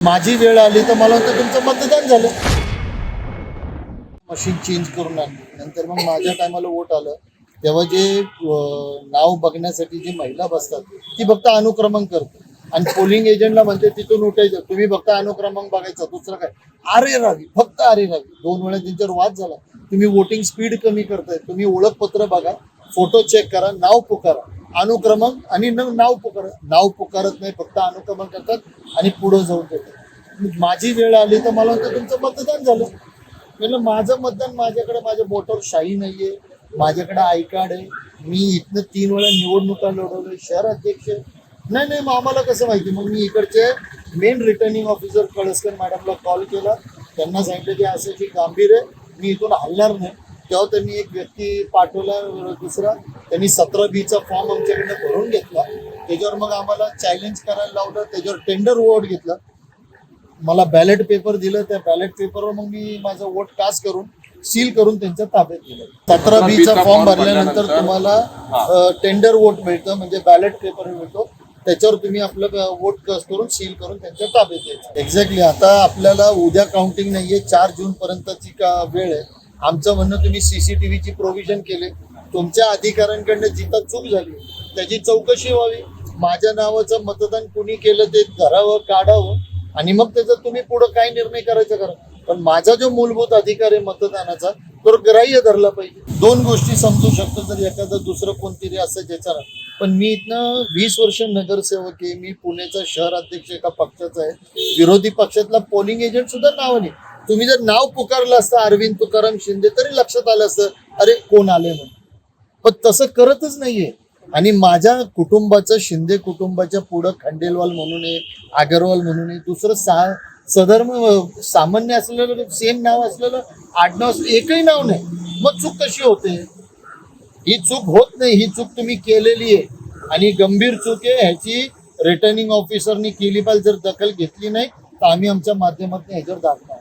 माझी वेळ आली तर मला वाटतं तुमचं मतदान झालं. मशीन चेंज करून आणली. नंतर मग माझ्या टायमाला वोट आलं. तेव्हा जे नाव बघण्यासाठी जी महिला बसतात ती फक्त अनुक्रमण करते. आणि पोलिंग एजंटला म्हणते तिथून उठायचं. तुम्ही फक्त अनुक्रमांक बघायचा. दुसरं काय? आरे रावी फक्त आरे रावी दोन वेळा त्यांच्यावर वाद झाला. तुम्ही वोटिंग स्पीड कमी करताय. तुम्ही ओळखपत्र बघा. फोटो चेक करा. नाव पुकारा. अनुक्रमक आणि न- नाव पुकार नाव पुकारत नाही फक्त अनुक्रमक करतात आणि पुढे जाऊन देतात. माझी वेळ आली तर मला वाटतं तुमचं मतदान झालं. म्हणलं माझं मतदान माझ्याकडे माझ्या बोटावर शाही नाहीये माझ्याकडे आय कार्ड आहे. मी इथनं तीन वेळा निवडणुका लढवलोय शहर अध्यक्ष आहे. नाही नाही मग आम्हाला कसं माहिती? मग मी इकडचे मेन रिटर्निंग ऑफिसर कळसकर मॅडमला कॉल केला. त्यांना सांगितलं की असं की गांभीर आहे मी इथून हलणार नाही. तेव्हा त्यांनी एक व्यक्ती पाठवला दुसरा त्यांनी सतरा बीचा फॉर्म आमच्याकडनं भरून घेतला. त्याच्यावर मग आम्हाला चॅलेंज करायला लावलं. त्याच्यावर टेंडर वोट घेतला. मला बॅलेट पेपर दिलं. त्या बॅलेट पेपरवर मग मी माझं वोट कास्ट करून सील करून त्यांच्या ताब्यात दिलं सतरा बीचा फॉर्म भरल्यानंतर, तुम्हाला टेंडर वोट मिळतं. म्हणजे बॅलेट पेपर मिळतो. त्याच्यावर तुम्ही आपलं वोट कास्ट करून सील करून त्यांच्या ताब्यात द्यायचं एक्झॅक्टली आता आपल्याला उद्या काउंटिंग नाहीये. चार जून पर्यंतची का वेळ आहे. आमचं म्हणणं तुम्ही सीसीटीव्हीची प्रोव्हिजन केले. तुमच्या अधिकाऱ्यांकडनं जिथं चूक झाली त्याची चौकशी व्हावी. माझ्या नावाचं मतदान कुणी केलं ते धरावं काढावं आणि मग त्याचा तुम्ही पुढे काय निर्णय करायचा करा. पण माझा जो मूलभूत अधिकार आहे मतदानाचा तो ग्राह्य धरला पाहिजे. दोन गोष्टी समजू शकतो जर एखादं दुसरं कोणतरी असं ज्याचा पण मी इथनं वीस वर्ष नगरसेवक आहे मी पुण्याचा शहर अध्यक्ष एका पक्षाचा आहे. विरोधी पक्षातला पोलिंग एजंट सुद्धा नाव नाही. तुम्ही जर नाव पुकारलं असतं अरविंद तुकाराम शिंदे तरी लक्षात आलं असतं अरे कोण आले म्हणून. पण तसं करतच नाहीये. आणि माझ्या कुटुंबाचं शिंदे कुटुंबाच्या पुढं खंडेलवाल म्हणून आहे आगरवाल म्हणून आहे दुसरं सा सधर्म सामान्य असलेलं सेम नाव असलेलं आडनाव एकही नाव नाही. मग चूक कशी होते? ही चूक होत नाही ही चूक तुम्ही केलेली आहे. आणि गंभीर चूक आहे ह्याची रिटर्निंग ऑफिसरनी केली पाहिजे जर दखल घेतली नाही तर आम्ही आमच्या माध्यमातून ह्याच्यावर दाखवणार.